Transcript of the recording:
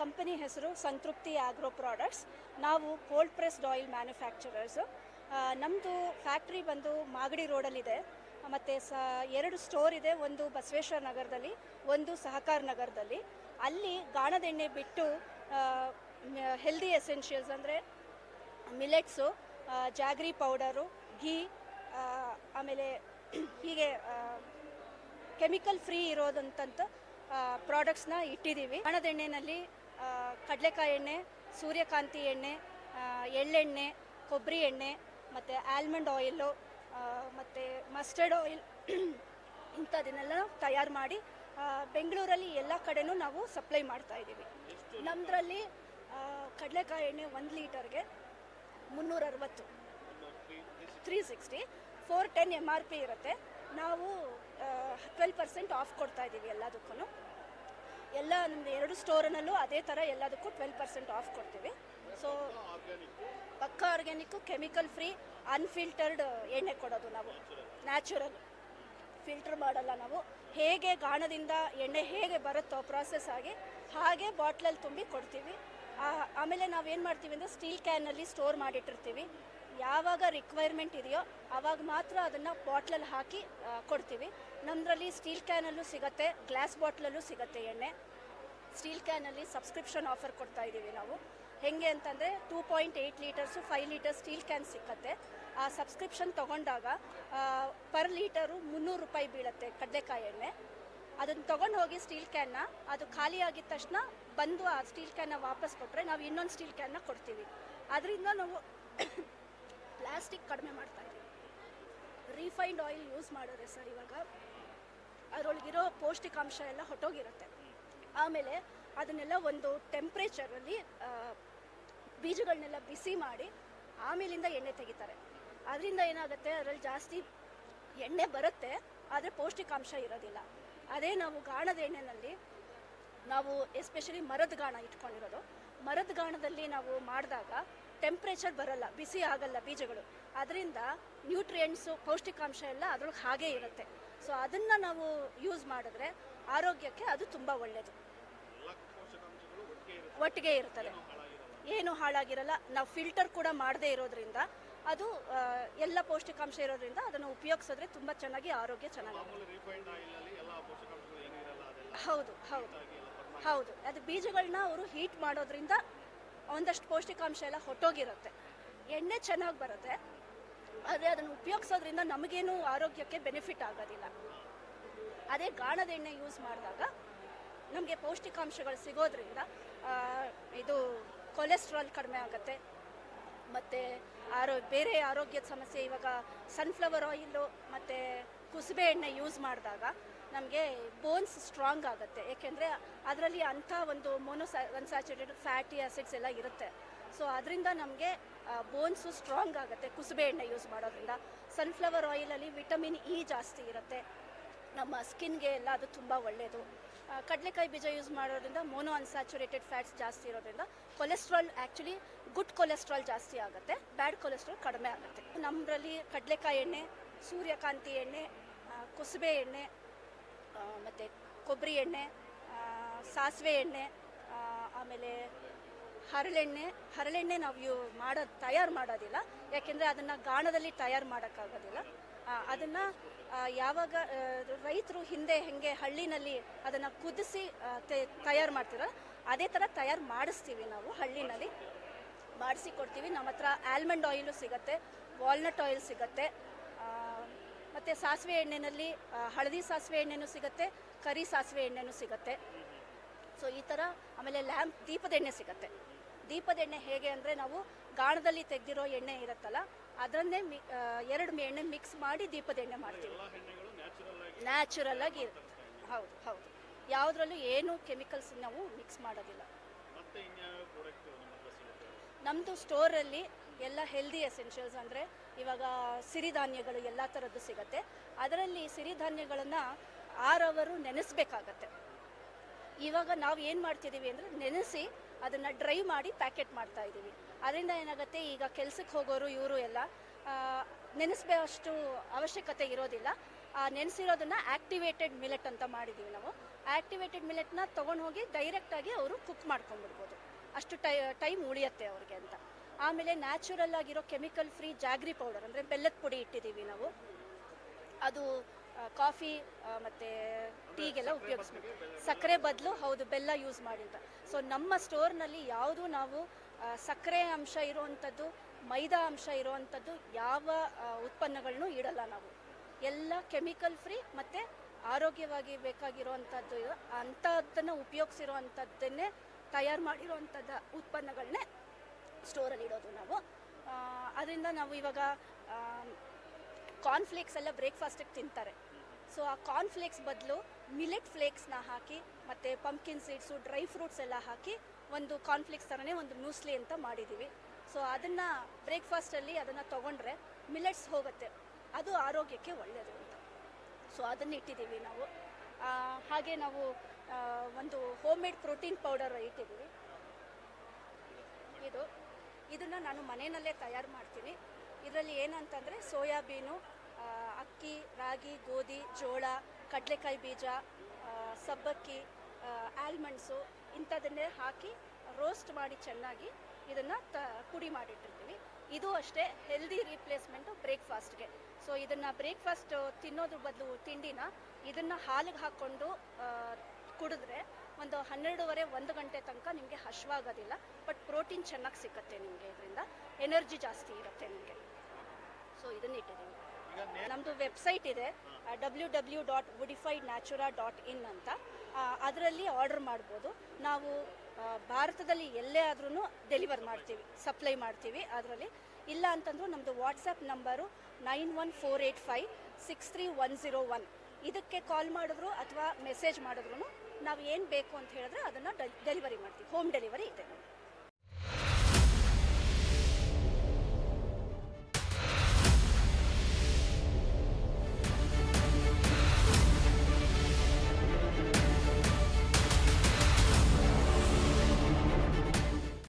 Company ಹೆಸರು Santrupti agro products. ನಾವು cold pressed oil manufacturers. ನಮ್ಮದು ಫ್ಯಾಕ್ಟ್ರಿ ಬಂದು ಮಾಗಡಿ ರೋಡಲ್ಲಿದೆ. ಮತ್ತು ಸ, ಎರಡು ಸ್ಟೋರ್ ಇದೆ. ಒಂದು ಬಸವೇಶ್ವರ ನಗರದಲ್ಲಿ, ಒಂದು ಸಹಕಾರ ನಗರದಲ್ಲಿ. ಅಲ್ಲಿ ಗಾಣದೆಣ್ಣೆ ಬಿಟ್ಟು ಹೆಲ್ದಿ ಎಸೆನ್ಷಿಯಲ್ಸ್ ಅಂದರೆ ಮಿಲೆಟ್ಸು ಜಾಗ್ರಿ ಪೌಡರು ಘೀ ಆಮೇಲೆ ಹೀಗೆ ಕೆಮಿಕಲ್ ಫ್ರೀ ಇರೋದಂತಂತ ಪ್ರಾಡಕ್ಟ್ಸ್ನ ಇಟ್ಟಿದ್ದೀವಿ. ಹಣದ ಎಣ್ಣೆನಲ್ಲಿ ಕಡಲೆಕಾಯಿ ಎಣ್ಣೆ ಸೂರ್ಯಕಾಂತಿ ಎಣ್ಣೆ ಎಳ್ಳೆಣ್ಣೆ ಕೊಬ್ಬರಿ ಎಣ್ಣೆ ಮತ್ತು ಆಲ್ಮಂಡ್ ಆಯಿಲು ಮತ್ತು ಮಸ್ಟರ್ಡ್ ಆಯಿಲ್ ಇಂಥದನ್ನೆಲ್ಲ ತಯಾರು ಮಾಡಿ ಬೆಂಗಳೂರಲ್ಲಿ ಎಲ್ಲ ಕಡೆನೂ ನಾವು ಸಪ್ಲೈ ಮಾಡ್ತಾ ಇದ್ದೀವಿ. ನಮ್ಮದ್ರಲ್ಲಿ ಕಡಲೆಕಾಯಿ ಎಣ್ಣೆ ಒಂದು ಲೀಟರ್ಗೆ ಮುನ್ನೂರ ಅರವತ್ತು three sixty four ten M R P ಇರುತ್ತೆ. ನಾವು ಟ್ವೆಲ್ ಪರ್ಸೆಂಟ್ ಆಫ್ ಕೊಡ್ತಾ ಇದ್ದೀವಿ ಎಲ್ಲದಕ್ಕೂ ಎಲ್ಲ ನಮ್ಮದು ಎರಡು ಸ್ಟೋರ್ನಲ್ಲೂ ಅದೇ ಥರ ಎಲ್ಲದಕ್ಕೂ ಟ್ವೆಲ್ ಪರ್ಸೆಂಟ್ ಆಫ್ ಕೊಡ್ತೀವಿ. ಸೊ ಪಕ್ಕ ಆರ್ಗ್ಯಾನಿಕ್ಕು ಕೆಮಿಕಲ್ ಫ್ರೀ ಅನ್ಫಿಲ್ಟರ್ಡ್ ಎಣ್ಣೆ ಕೊಡೋದು ನಾವು. ನ್ಯಾಚುರಲ್ ಫಿಲ್ಟರ್ ಮಾಡಲ್ಲ ನಾವು. ಹೇಗೆ ಗಾಣದಿಂದ ಎಣ್ಣೆ ಹೇಗೆ ಬರುತ್ತೋ ಪ್ರಾಸೆಸ್ ಆಗಿ ಹಾಗೆ ಬಾಟ್ಲಲ್ಲಿ ತುಂಬಿ ಕೊಡ್ತೀವಿ. ಆಮೇಲೆ ನಾವೇನು ಮಾಡ್ತೀವಿ ಅಂದರೆ ಸ್ಟೀಲ್ ಕ್ಯಾನಲ್ಲಿ ಸ್ಟೋರ್ ಮಾಡಿಟ್ಟಿರ್ತೀವಿ. ಯಾವಾಗ ರಿಕ್ವೈರ್ಮೆಂಟ್ ಇದೆಯೋ ಆವಾಗ ಮಾತ್ರ ಅದನ್ನು ಬಾಟ್ಲಲ್ಲಿ ಹಾಕಿ ಕೊಡ್ತೀವಿ. ನಮ್ಮದ್ರಲ್ಲಿ ಸ್ಟೀಲ್ ಕ್ಯಾನಲ್ಲೂ ಸಿಗುತ್ತೆ ಗ್ಲಾಸ್ ಬಾಟ್ಲಲ್ಲೂ ಸಿಗುತ್ತೆ ಎಣ್ಣೆ. ಸ್ಟೀಲ್ ಕ್ಯಾನಲ್ಲಿ ಸಬ್ಸ್ಕ್ರಿಪ್ಷನ್ ಆಫರ್ ಕೊಡ್ತಾ ಇದ್ದೀವಿ ನಾವು. ಹೆಂಗೆ ಅಂತಂದರೆ two point eight litres five litre steel can ಸಿಕ್ಕತ್ತೆ. ಆ ಸಬ್ಸ್ಕ್ರಿಪ್ಷನ್ ತೊಗೊಂಡಾಗ ಪರ್ ಲೀಟರು ಮುನ್ನೂರು ರೂಪಾಯಿ ಬೀಳುತ್ತೆ ಕಡಲೆಕಾಯಿ ಎಣ್ಣೆ. ಅದನ್ನು ತೊಗೊಂಡು ಹೋಗಿ ಸ್ಟೀಲ್ ಕ್ಯಾನ್ನ ಅದು ಖಾಲಿ ಆಗಿದ ತಕ್ಷಣ ಬಂದು ಆ ಸ್ಟೀಲ್ ಕ್ಯಾನ್ನ ವಾಪಸ್ ಕೊಟ್ಟರೆ ನಾವು ಇನ್ನೊಂದು ಸ್ಟೀಲ್ ಕ್ಯಾನ್ನ ಕೊಡ್ತೀವಿ. ಅದರಿಂದ ನಾವು ಪ್ಲಾಸ್ಟಿಕ್ ಕಡಿಮೆ ಮಾಡ್ತಾ ಇದ್ದೀವಿ. ರಿಫೈನ್ಡ್ ಆಯಿಲ್ ಯೂಸ್ ಮಾಡಿದ್ರೆ ಸರ್ ಇವಾಗ ಅದರೊಳಗಿರೋ ಪೌಷ್ಟಿಕಾಂಶ ಎಲ್ಲ ಹೊಟ್ಟೋಗಿರುತ್ತೆ. ಆಮೇಲೆ ಅದನ್ನೆಲ್ಲ ಒಂದು ಟೆಂಪ್ರೇಚರಲ್ಲಿ ಬೀಜಗಳನ್ನೆಲ್ಲ ಬಿಸಿ ಮಾಡಿ ಆಮೇಲಿಂದ ಎಣ್ಣೆ ತೆಗಿತಾರೆ. ಅದರಿಂದ ಏನಾಗುತ್ತೆ? ಅದರಲ್ಲಿ ಜಾಸ್ತಿ ಎಣ್ಣೆ ಬರುತ್ತೆ, ಆದರೆ ಪೌಷ್ಟಿಕಾಂಶ ಇರೋದಿಲ್ಲ. ಅದೇ ನಾವು ಗಾಣದ ಎಣ್ಣೆನಲ್ಲಿ ನಾವು ಎಸ್ಪೆಷಲಿ ಮರದ ಗಾಣ ಇಟ್ಕೊಂಡಿರೋದು. ಮರದ ಗಾಣದಲ್ಲಿ ನಾವು ಮಾಡಿದಾಗ ಟೆಂಪ್ರೇಚರ್ ಬರಲ್ಲ ಬಿಸಿ ಆಗಲ್ಲ ಬೀಜಗಳು. ಅದರಿಂದ ನ್ಯೂಟ್ರಿಯೆಂಟ್ಸು ಪೌಷ್ಟಿಕಾಂಶ ಎಲ್ಲ ಅದ್ರೊಳಗೆ ಹಾಗೇ ಇರುತ್ತೆ. ಸೊ ಅದನ್ನು ನಾವು ಯೂಸ್ ಮಾಡಿದ್ರೆ ಆರೋಗ್ಯಕ್ಕೆ ಅದು ತುಂಬ ಒಳ್ಳೆಯದು ಒಟ್ಟಿಗೆ ಇರ್ತದೆ. ಏನು ಹಾಳಾಗಿರಲ್ಲ. ನಾವು ಫಿಲ್ಟರ್ ಕೂಡ ಮಾಡದೇ ಇರೋದ್ರಿಂದ ಅದು ಎಲ್ಲ ಪೌಷ್ಟಿಕಾಂಶ ಇರೋದ್ರಿಂದ ಅದನ್ನು ಉಪಯೋಗಿಸಿದ್ರೆ ತುಂಬ ಚೆನ್ನಾಗಿ ಆರೋಗ್ಯ ಚೆನ್ನಾಗಿ ಹೌದು ಹೌದು ಹೌದು. ಅದು ಬೀಜಗಳನ್ನ ಅವರು ಹೀಟ್ ಮಾಡೋದ್ರಿಂದ ಒಂದಷ್ಟು ಪೌಷ್ಟಿಕಾಂಶ ಎಲ್ಲ ಹೊಟ್ಟೋಗಿರುತ್ತೆ. ಎಣ್ಣೆ ಚೆನ್ನಾಗಿ ಬರುತ್ತೆ. ಆದರೆ ಅದನ್ನು ಉಪಯೋಗಿಸೋದ್ರಿಂದ ನಮಗೇನು ಆರೋಗ್ಯಕ್ಕೆ ಬೆನಿಫಿಟ್ ಆಗೋದಿಲ್ಲ. ಅದೇ ಗಾಣದ ಎಣ್ಣೆ ಯೂಸ್ ಮಾಡಿದಾಗ ನಮಗೆ ಪೌಷ್ಟಿಕಾಂಶಗಳು ಸಿಗೋದ್ರಿಂದ ಇದು ಕೊಲೆಸ್ಟ್ರಾಲ್ ಕಡಿಮೆ ಆಗುತ್ತೆ. ಮತ್ತು ಆರೋ, ಬೇರೆ ಆರೋಗ್ಯದ ಸಮಸ್ಯೆ ಇವಾಗ ಸನ್ಫ್ಲವರ್ ಆಯಿಲು ಮತ್ತು ಕುಸುಬೆ ಎಣ್ಣೆ ಯೂಸ್ ಮಾಡಿದಾಗ ನಮಗೆ ಬೋನ್ಸ್ ಸ್ಟ್ರಾಂಗ್ ಆಗುತ್ತೆ. ಏಕೆಂದರೆ ಅದರಲ್ಲಿ ಅಂಥ ಒಂದು ಮೋನೋಸ್ಯಾ ಅನ್ಸ್ಯಾಚುರೇಟೆಡ್ ಫ್ಯಾಟಿ ಆಸಿಡ್ಸ್ ಎಲ್ಲ ಇರುತ್ತೆ. ಸೊ ಅದರಿಂದ ನಮಗೆ ಬೋನ್ಸು ಸ್ಟ್ರಾಂಗ್ ಆಗುತ್ತೆ ಕುಸುಬೆ ಎಣ್ಣೆ ಯೂಸ್ ಮಾಡೋದ್ರಿಂದ. ಸನ್ಫ್ಲವರ್ ಆಯಿಲಲ್ಲಿ ವಿಟಮಿನ್ ಇ ಜಾಸ್ತಿ ಇರುತ್ತೆ. ನಮ್ಮ ಸ್ಕಿನ್ಗೆ ಎಲ್ಲ ಅದು ತುಂಬ ಒಳ್ಳೆಯದು ಕಡಲೆಕಾಯಿ ಬೀಜ ಯೂಸ್ ಮಾಡೋದ್ರಿಂದ ಮೋನೋ ಅನ್ಸ್ಯಾಚುರೇಟೆಡ್ ಫ್ಯಾಟ್ಸ್ ಜಾಸ್ತಿ ಇರೋದ್ರಿಂದ ಕೊಲೆಸ್ಟ್ರಾಲ್ ಆ್ಯಕ್ಚುಲಿ ಗುಡ್ ಕೊಲೆಸ್ಟ್ರಾಲ್ ಜಾಸ್ತಿ ಆಗುತ್ತೆ. ಬ್ಯಾಡ್ ಕೊಲೆಸ್ಟ್ರಾಲ್ ಕಡಿಮೆ ಆಗುತ್ತೆ. ನಮ್ಮರಲ್ಲಿ ಕಡಲೆಕಾಯಿ ಎಣ್ಣೆ ಸೂರ್ಯಕಾಂತಿ ಎಣ್ಣೆ ಕುಸುಬೆ ಎಣ್ಣೆ ಮತ್ತು ಕೊಬ್ಬರಿ ಎಣ್ಣೆ ಸಾಸಿವೆ ಎಣ್ಣೆ ಆಮೇಲೆ ಹರಳೆಣ್ಣೆ. ಹರಳೆಣ್ಣೆ ನಾವು ಯೂ ಮಾಡೋದು ತಯಾರು ಮಾಡೋದಿಲ್ಲ. ಯಾಕೆಂದರೆ ಅದನ್ನು ಗಾಣದಲ್ಲಿ ತಯಾರು ಮಾಡೋಕ್ಕಾಗೋದಿಲ್ಲ. ಅದನ್ನು ಯಾವಾಗ ರೈತರು ಹಿಂದೆ ಹೆಂಗೆ ಹಳ್ಳಿನಲ್ಲಿ ಅದನ್ನು ಕುದಿಸಿ ತಯಾರು ಮಾಡ್ತೀರ ಅದೇ ಥರ ತಯಾರು ಮಾಡಿಸ್ತೀವಿ ನಾವು ಹಳ್ಳಿನಲ್ಲಿ. ಮಾಡಿಸಿ ಕೊಡ್ತೀವಿ. ನಮ್ಮ ಹತ್ರ ಆಲ್ಮಂಡ್ ಆಯಿಲು ಸಿಗುತ್ತೆ, ವಾಲ್ನಟ್ ಆಯಿಲ್ ಸಿಗುತ್ತೆ ಮತ್ತು ಸಾಸಿವೆ ಎಣ್ಣೆನಲ್ಲಿ ಹಳದಿ ಸಾಸಿವೆ ಎಣ್ಣೆನೂ ಸಿಗುತ್ತೆ ಕರಿ ಸಾಸಿವೆ ಎಣ್ಣೆನೂ ಸಿಗುತ್ತೆ. ಸೊ ಈ ಥರ ಆಮೇಲೆ ಲ್ಯಾಂಪ್ ದೀಪದ ಎಣ್ಣೆ ಸಿಗುತ್ತೆ. ದೀಪದ ಎಣ್ಣೆ ಹೇಗೆ ಅಂದರೆ ನಾವು ಗಾಣದಲ್ಲಿ ತೆಗೆದಿರೋ ಎಣ್ಣೆ ಇರುತ್ತಲ್ಲ ಅದನ್ನೇ ಮಿ ಎರಡು ಎಣ್ಣೆ ಮಿಕ್ಸ್ ಮಾಡಿ ದೀಪದ ಎಣ್ಣೆ ಮಾಡ್ತೀವಿ. ನ್ಯಾಚುರಲ್ ಆಗಿ ಇರುತ್ತೆ. ಹೌದು ಹೌದು. ಯಾವುದ್ರಲ್ಲೂ ಏನು ಕೆಮಿಕಲ್ಸ್ ನಾವು ಮಿಕ್ಸ್ ಮಾಡೋದಿಲ್ಲ. ನಮ್ಮದು ಸ್ಟೋರಲ್ಲಿ ಎಲ್ಲ ಹೆಲ್ದಿ ಎಸೆನ್ಷಿಯಲ್ಸ್ ಅಂದರೆ ಇವಾಗ ಸಿರಿಧಾನ್ಯಗಳು ಎಲ್ಲ ಥರದ್ದು ಸಿಗುತ್ತೆ. ಅದರಲ್ಲಿ ಸಿರಿಧಾನ್ಯಗಳನ್ನು ಆರವರು ಅವರು ನೆನೆಸ್ಬೇಕಾಗತ್ತೆ. ಇವಾಗ ನಾವು ಏನು ಮಾಡ್ತಿದ್ದೀವಿ ಅಂದರೆ ನೆನೆಸಿ ಅದನ್ನು ಡ್ರೈ ಮಾಡಿ ಪ್ಯಾಕೆಟ್ ಮಾಡ್ತಾ ಇದ್ದೀವಿ ಅದರಿಂದ ಏನಾಗುತ್ತೆ, ಈಗ ಕೆಲಸಕ್ಕೆ ಹೋಗೋರು ಇವರು ಎಲ್ಲ ನೆನೆಸ್ಬೇ ಅಷ್ಟು ಅವಶ್ಯಕತೆ ಇರೋದಿಲ್ಲ. ಆ, ನೆನೆಸಿರೋದನ್ನ ಆ್ಯಕ್ಟಿವೇಟೆಡ್ ಮಿಲೆಟ್ ಅಂತ ಮಾಡಿದ್ದೀವಿ ನಾವು. ಆ್ಯಕ್ಟಿವೇಟೆಡ್ ಮಿಲೆಟ್ನ ತೊಗೊಂಡು ಹೋಗಿ ಡೈರೆಕ್ಟಾಗಿ ಅವರು ಕುಕ್ ಮಾಡ್ಕೊಂಡ್ಬಿಡ್ಬೋದು. ಅಷ್ಟು ಟೈ, ಟೈಮ್ ಉಳಿಯುತ್ತೆ ಅವ್ರಿಗೆ ಅಂತ. ಆಮೇಲೆ ನ್ಯಾಚುರಲ್ ಆಗಿರೋ ಕೆಮಿಕಲ್ ಫ್ರೀ ಜಾಗ್ರಿ ಪೌಡರ್, ಅಂದರೆ ಬೆಲ್ಲದ ಪುಡಿ ಇಟ್ಟಿದ್ದೀವಿ ನಾವು. ಅದು ಕಾಫಿ ಮತ್ತು ಟೀಗೆಲ್ಲ ಉಪಯೋಗಿಸ್ಬೇಕು ಸಕ್ಕರೆ ಬದಲು ಹೌದು, ಬೆಲ್ಲ ಯೂಸ್ ಮಾಡಿ ಅಂತ ಸೊ ನಮ್ಮ ಸ್ಟೋರ್ನಲ್ಲಿ ಯಾವುದು ನಾವು ಸಕ್ಕರೆ ಅಂಶ ಇರುವಂಥದ್ದು, ಮೈದಾ ಅಂಶ ಇರುವಂಥದ್ದು ಯಾವ ಉತ್ಪನ್ನಗಳನ್ನು ಇಡಲ್ಲ ನಾವು. ಎಲ್ಲ ಕೆಮಿಕಲ್ ಫ್ರೀ ಮತ್ತು ಆರೋಗ್ಯವಾಗಿ ಬೇಕಾಗಿರುವಂಥದ್ದು. ಅಂಥದ್ದನ್ನು ಉಪಯೋಗಿಸಿರುವಂಥದ್ದನ್ನೇ ತಯಾರು ಮಾಡಿರುವಂಥದ್ದು ಉತ್ಪನ್ನಗಳನ್ನೇ ಸ್ಟೋರಲ್ಲಿ ಇಡೋದು ನಾವು. ಅದರಿಂದ ನಾವು ಇವಾಗ ಕಾರ್ನ್ಫ್ಲೇಕ್ಸ್ ಎಲ್ಲ ಬ್ರೇಕ್ಫಾಸ್ಟಿಗೆ ತಿಂತಾರೆ. ಸೊ ಆ ಕಾರ್ನ್ಫ್ಲೇಕ್ಸ್ ಬದಲು ಮಿಲೆಟ್ ಫ್ಲೇಕ್ಸ್ನ ಹಾಕಿ, ಮತ್ತು ಪಂಪ್ಕಿನ್ ಸೀಡ್ಸು ಡ್ರೈ ಫ್ರೂಟ್ಸ್ ಎಲ್ಲ ಹಾಕಿ ಒಂದು ಕಾರ್ನ್ಫ್ಲೇಕ್ಸ್ ಥರನೇ ಒಂದು ಮ್ಯೂಸ್ಲಿ ಅಂತ ಮಾಡಿದ್ದೀವಿ ಸೊ ಅದನ್ನು ಬ್ರೇಕ್ಫಾಸ್ಟಲ್ಲಿ ಅದನ್ನು ತೊಗೊಂಡ್ರೆ ಮಿಲೆಟ್ಸ್ ಹೋಗುತ್ತೆ. ಅದು ಆರೋಗ್ಯಕ್ಕೆ ಒಳ್ಳೆಯದು ಅಂತ. ಸೊ ಅದನ್ನು ಇಟ್ಟಿದ್ದೀವಿ ನಾವು. ಹಾಗೆ ನಾವು ಒಂದು ಹೋಮ್ ಮೇಡ್ ಪ್ರೋಟೀನ್ ಪೌಡರ್ ಇಟ್ಟಿದ್ದೀವಿ ಇದು. ಇದನ್ನು ನಾನು ಮನೆಯಲ್ಲೇ ತಯಾರು ಮಾಡ್ತೀನಿ. ಇದರಲ್ಲಿ ಏನಂತಂದರೆ ಸೋಯಾಬೀನು ಅಕ್ಕಿ, ರಾಗಿ, ಗೋಧಿ, ಜೋಳ, ಕಡಲೆಕಾಯಿ ಬೀಜ ಸಬ್ಬಕ್ಕಿ ಆಲ್ಮಂಡ್ಸು ಇಂಥದನ್ನೇ ಹಾಕಿ ರೋಸ್ಟ್ ಮಾಡಿ ಚೆನ್ನಾಗಿ ಇದನ್ನು ತ, ಪುಡಿ ಮಾಡಿಟ್ಟಿರ್ತೀವಿ. ಇದು ಅಷ್ಟೇ ಹೆಲ್ದಿ ರೀಪ್ಲೇಸ್ಮೆಂಟು ಬ್ರೇಕ್ಫಾಸ್ಟ್ಗೆ. ಸೊ ಇದನ್ನು ಬ್ರೇಕ್ಫಾಸ್ಟ್ ತಿನ್ನೋದ್ರ ಬದಲು ತಿಂಡಿನ ಇದನ್ನು ಹಾಲಿಗೆ ಹಾಕ್ಕೊಂಡು ಕುಡಿದ್ರೆ ಒಂದು ಹನ್ನೆರಡೂವರೆ ಒಂದು ಗಂಟೆ ತನಕ ನಿಮಗೆ ಹಶ್ವಾಗೋದಿಲ್ಲ ಬಟ್ ಪ್ರೋಟೀನ್ ಚೆನ್ನಾಗಿ ಸಿಗುತ್ತೆ ನಿಮಗೆ ಇದರಿಂದ. ಎನರ್ಜಿ ಜಾಸ್ತಿ ಇರುತ್ತೆ ನಿಮಗೆ. ಸೊ ಇದನ್ನ ಇಟ್ಟಿದ್ದೀವಿ ನಮ್ಮದು ವೆಬ್ಸೈಟ್ ಇದೆ W W dot woodified natura dot in ಅಂತ ಅದರಲ್ಲಿ ಆರ್ಡರ್ ಮಾಡ್ಬೋದು. ನಾವು ಭಾರತದಲ್ಲಿ ಎಲ್ಲೇ ಆದ್ರೂ ಡೆಲಿವರ್ ಮಾಡ್ತೀವಿ ಸಪ್ಲೈ ಮಾಡ್ತೀವಿ ಅದರಲ್ಲಿ. ಇಲ್ಲ ಅಂತಂದ್ರೆ ನಮ್ಮದು WhatsApp number nine one four eight five six three one zero one. ಇದಕ್ಕೆ ಕಾಲ್ ಮಾಡಿದ್ರು ಅಥವಾ ಮೆಸೇಜ್ ಮಾಡಿದ್ರು ನಾವು ಏನು ಬೇಕು ಅಂತ ಹೇಳಿದ್ರೆ ಅದನ್ನು ಡೆಲಿವರಿ ಮಾಡ್ತೀವಿ. ಹೋಮ್ ಡೆಲಿವರಿ ಇದೆ.